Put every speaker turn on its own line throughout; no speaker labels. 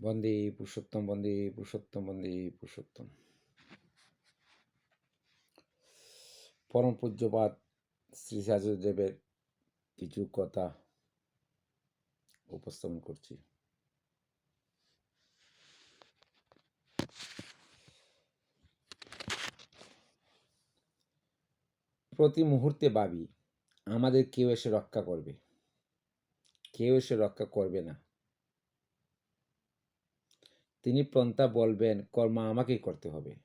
বন্দে পুরুষোত্তম বন্দে পুরুষোত্তম বন্দে পুরুষোত্তম। পরম পূজ্যপাত শ্রী দেবের কিছু কথা উপস্থাপন করছি। প্রতি মুহূর্তে ভাবি, আমাদের কেউ এসে রক্ষা করবে। কেউ এসে রক্ষা করবে না। তিনি পন্থা বলবেন, কর্ম আমাকেই করতে হবে।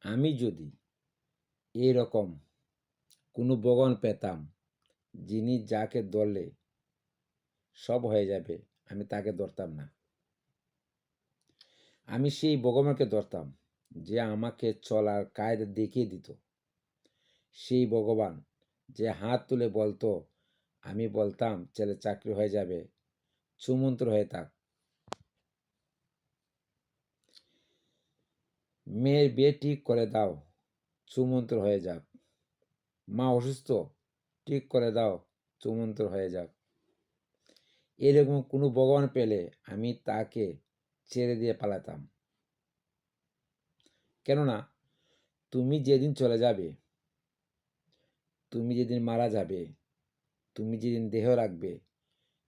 আমি যদি এরকম কোনো ভগবান পেতাম, যিনি যাকে ধরলে সব হয়ে যাবে, আমি তাকে ধরতাম না। আমি সেই ভগবানকে ধরতাম, যে আমাকে চলার কায়দা দেখিয়ে দিত। সেই ভগবান যে হাত তুলে বলতো, আমি বলতাম, ছেলে চাকরি হয়ে যাবে, চুমন্ত্র হয়ে থাক। মেয়ের বিয়ে ঠিক করে দাও, চুমন্ত্র হয়ে যাক। মা অসুস্থ, ঠিক করে দাও, চুমন্ত্র হয়ে যাক। এরকম কোনো ভগবান পেলে আমি তাকে ছেড়ে দিয়ে পালাতাম। কেননা, তুমি যেদিন চলে যাবে, তুমি যেদিন মারা যাবে, তুমি যেদিন দেহ রাখবে,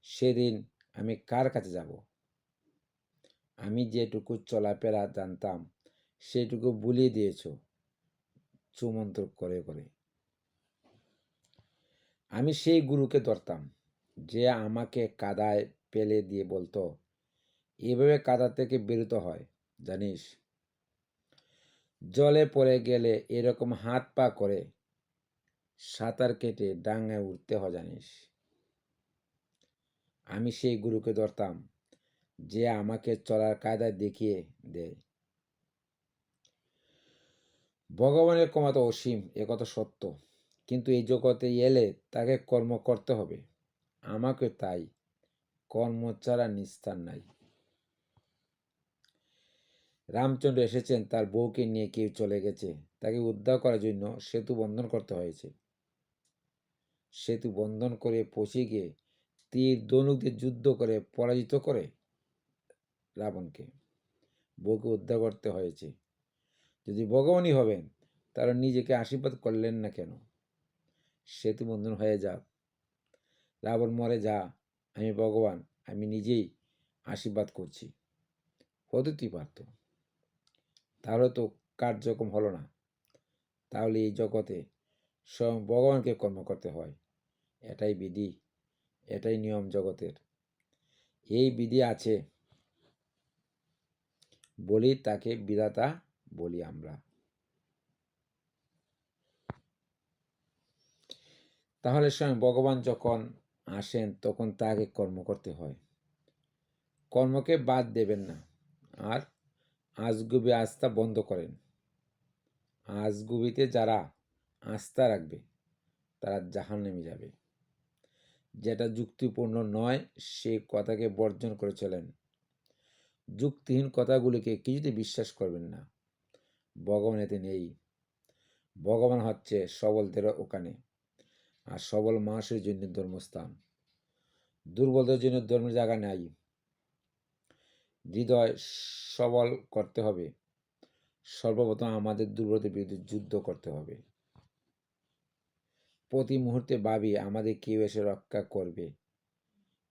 সেদিন আমি কার কাছে যাব? আমি যেটুকু চলাফেরা জানতাম সেটুকু বুলিয়ে দিয়েছ। চুমন্ত্র করে করে। আমি সেই গুরুকে ধরতাম, যে আমাকে কাদায় পেলে দিয়ে বলতো, এভাবে কাদা থেকে বেরোতে হয়, জানিস? জলে পড়ে গেলে এরকম হাত পা করে সাঁতার কেটে ডাঙায় উঠতে হয়, জানিস? আমি সেই গুরুকে ধরতাম, যে আমাকে চলার কায়দায় দেখিয়ে দেয়। ভগবানের ক্ষমতা অসীম একথা সত্য। কিন্তু এই জগতে এলে তাকে কর্ম করতে হবে। আমাকে তাই কর্ম ছাড়া নিস্তার নাই। রামচন্দ্র এসেছেন, তার বউকে নিয়ে কেউ চলে গেছে। তাকে উদ্ধার করার জন্য সেতু বন্ধন করতে হয়েছে। সেতু বন্ধন করে পৌঁছে গিয়ে তীর দনুকদের যুদ্ধ করে পরাজিত করে রাবণকে। বউকে উদ্ধার করতে হয়েছে। যদি ভগবানই হবেন তারা নিজেকে আশীর্বাদ করলেন না কেন? সেতু বন্ধন হয়ে যা। রাবণ মরে যা, আমি ভগবান, আমি নিজেই আশীর্বাদ করছি। হতেই পারত তাহলে তো কার্যক্রম হলো না। তাহলে এই জগতে স্বয়ং ভগবানকে কর্ম করতে হয়। এটাই বিধি, এটাই নিয়ম জগতের। এই বিধি আছে। বলি তাকে বিধাতা বলি আমরা। তাহলে স্বয়ং ভগবান যখন আসেন, তখন তাকে কর্ম করতে হয়। কর্মকে বাদ দেবেন না। আর আজগুবি আস্থা বন্ধ করেন। আজগুবিতে যারা আস্থা রাখবে, তারা জাহান নেমে যাবে। যেটা যুক্তিপূর্ণ নয়, সে কথাকে বর্জন করে চলেন। যুক্তিহীন কথাগুলিকে কিছুতে বিশ্বাস করবেন না। ভগবান এতে নেই। ভগবান হচ্ছে সবলদের ওখানে আর সবল মানুষের জন্য ধর্মস্থান। দুর্বলদের জন্য ধর্মের জায়গা নাই। হৃদয় সবল করতে হবে। সর্বপ্রথম আমাদের দুর্বলদের বিরুদ্ধে যুদ্ধ করতে হবে। প্রতি মুহূর্তে ভাবি, আমাদের কেউ এসে রক্ষা করবে?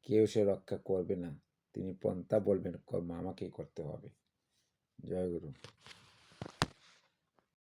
কেউ এসে রক্ষা করবে না। তিনি পন্থা বলবেন, কর্ম আমাকেই করতে হবে। জয় গুরু।